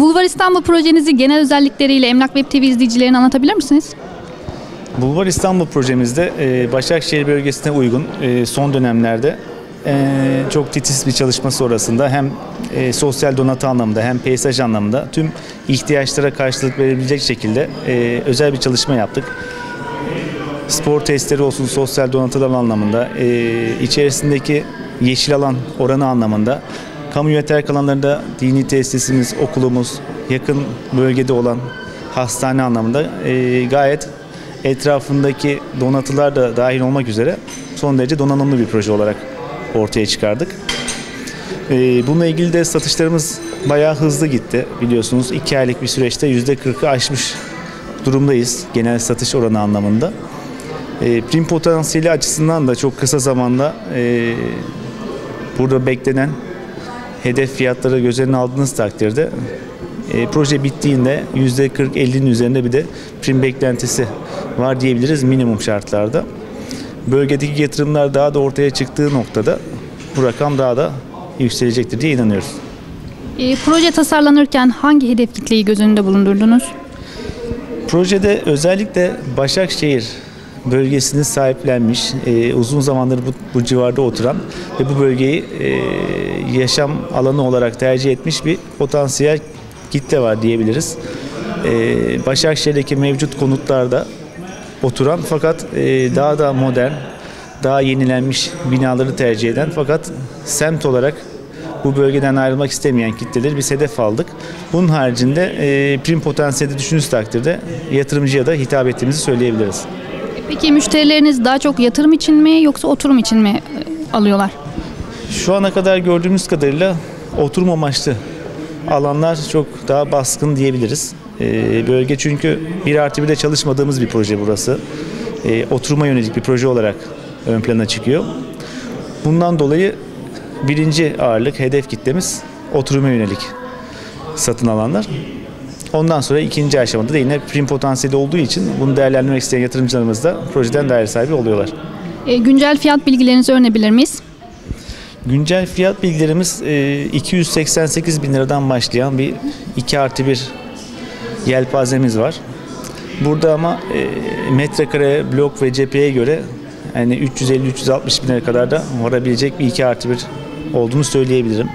Bulvar İstanbul projenizi genel özellikleriyle Emlak Web TV izleyicilerine anlatabilir misiniz? Bulvar İstanbul projemizde e, Başakşehir bölgesine uygun e, son dönemlerde e, çok titiz bir çalışma sonrasında hem sosyal donatı anlamında hem peyzaj anlamında tüm ihtiyaçlara karşılık verebilecek şekilde özel bir çalışma yaptık. Spor testleri olsun sosyal donatılar anlamında, içerisindeki yeşil alan oranı anlamında, kamu yeterlik alanlarında dini tesisimiz, okulumuz, yakın bölgede olan hastane anlamında e, gayet etrafındaki donatılar da dahil olmak üzere son derece donanımlı bir proje olarak ortaya çıkardık. E, bununla ilgili de satışlarımız bayağı hızlı gitti. Biliyorsunuz 2 aylık bir süreçte %40'ı aşmış durumdayız genel satış oranı anlamında. E, prim potansiyeli açısından da çok kısa zamanda e, burada beklenen hedef fiyatları göz önüne aldığınız takdirde e, proje bittiğinde %40-50'nin üzerinde bir de prim beklentisi var diyebiliriz minimum şartlarda. Bölgedeki yatırımlar daha da ortaya çıktığı noktada bu rakam daha da yükselecektir diye inanıyoruz. E, proje tasarlanırken hangi hedef kitleyi göz önünde bulundurdunuz? Projede özellikle Başakşehir bölgesini sahiplenmiş, e, uzun zamandır bu, bu civarda oturan ve bu bölgeyi e, yaşam alanı olarak tercih etmiş bir potansiyel kitle var diyebiliriz. E, Başakşehir'deki mevcut konutlarda oturan fakat e, daha da modern, daha yenilenmiş binaları tercih eden fakat semt olarak bu bölgeden ayrılmak istemeyen kitleleri biz hedef aldık. Bunun haricinde e, prim potansiyeli düşündüğünüz takdirde yatırımcıya da hitap ettiğimizi söyleyebiliriz. Peki müşterileriniz daha çok yatırım için mi yoksa oturum için mi e, alıyorlar? Şu ana kadar gördüğümüz kadarıyla oturum amaçlı alanlar çok daha baskın diyebiliriz. E, bölge çünkü bir artı bir de çalışmadığımız bir proje burası. E, oturuma yönelik bir proje olarak ön plana çıkıyor. Bundan dolayı birinci ağırlık hedef kitlemiz oturuma yönelik satın alanlar. Ondan sonra ikinci aşamada da yine prim potansiyeli olduğu için bunu değerlendirmek isteyen yatırımcılarımız da projeden daire sahibi oluyorlar. E, güncel fiyat bilgilerinizi öğrenebilir miyiz? Güncel fiyat bilgilerimiz e, 288 bin liradan başlayan bir 2 artı 1 yelpazemiz var. Burada ama e, metrekare, blok ve cepheye göre yani 350-360 bin lira kadar da varabilecek bir 2 artı 1 olduğunu söyleyebilirim.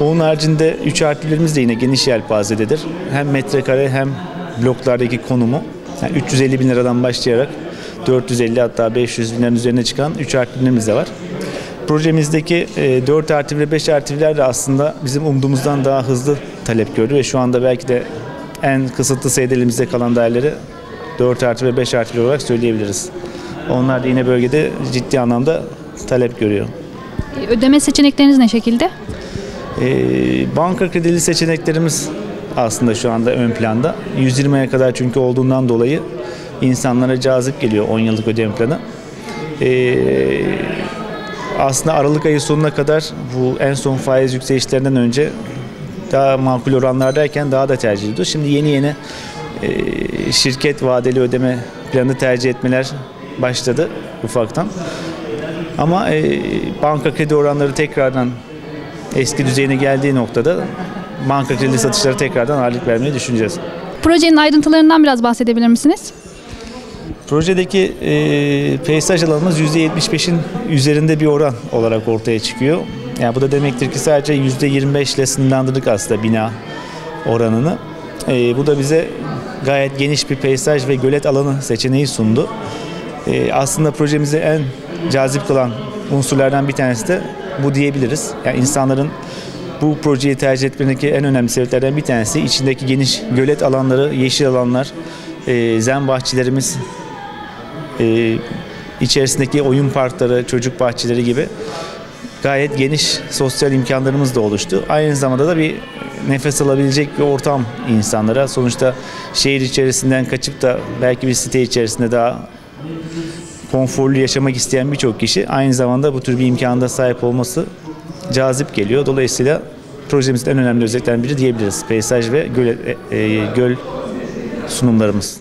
Onun haricinde 3 artı 1'imiz de yine geniş yelpazededir. Hem metrekare hem bloklardaki konumu yani 350 bin liradan başlayarak 450 hatta 500 bin liranın üzerine çıkan 3 artı 1'imiz de var. Projemizdeki e, 4 artı 1 ve 5 artı 1'ler de aslında bizim umduğumuzdan daha hızlı talep gördü ve şu anda belki de en kısıtlı sayıda elimizde kalan değerleri 4 artı ve 5 artı 1 olarak söyleyebiliriz. Onlar da yine bölgede ciddi anlamda talep görüyor. E, ödeme seçenekleriniz ne şekilde? Ee, banka kredili seçeneklerimiz aslında şu anda ön planda. 120'ye kadar çünkü olduğundan dolayı insanlara cazip geliyor 10 yıllık ödeme planı. Ee, aslında Aralık ayı sonuna kadar bu en son faiz yükselişlerinden önce daha makul oranlardayken daha da tercih ediliyor. Şimdi yeni yeni e, şirket vadeli ödeme planı tercih etmeler başladı ufaktan. Ama e, banka kredi oranları tekrardan eski düzeyine geldiği noktada banka kredi satışları tekrardan ağırlık vermeyi düşüneceğiz. Projenin ayrıntılarından biraz bahsedebilir misiniz? Projedeki e, peyzaj alanımız %75'in üzerinde bir oran olarak ortaya çıkıyor. Yani bu da demektir ki sadece %25 ile sınırlandırdık aslında bina oranını. E, bu da bize gayet geniş bir peyzaj ve gölet alanı seçeneği sundu. E, aslında projemize en cazip kılan unsurlardan bir tanesi de bu diyebiliriz. Yani insanların bu projeyi tercih etmesindeki en önemli sebeplerden bir tanesi içindeki geniş gölet alanları, yeşil alanlar, e, zen bahçelerimiz, e, içerisindeki oyun parkları, çocuk bahçeleri gibi gayet geniş sosyal imkanlarımız da oluştu. Aynı zamanda da bir nefes alabilecek bir ortam insanlara. Sonuçta şehir içerisinden kaçıp da belki bir site içerisinde daha konforlu yaşamak isteyen birçok kişi aynı zamanda bu tür bir imkanda sahip olması cazip geliyor. Dolayısıyla projemizin en önemli özelliklerinden biri diyebiliriz. Peyzaj ve göl, e, e, göl sunumlarımız.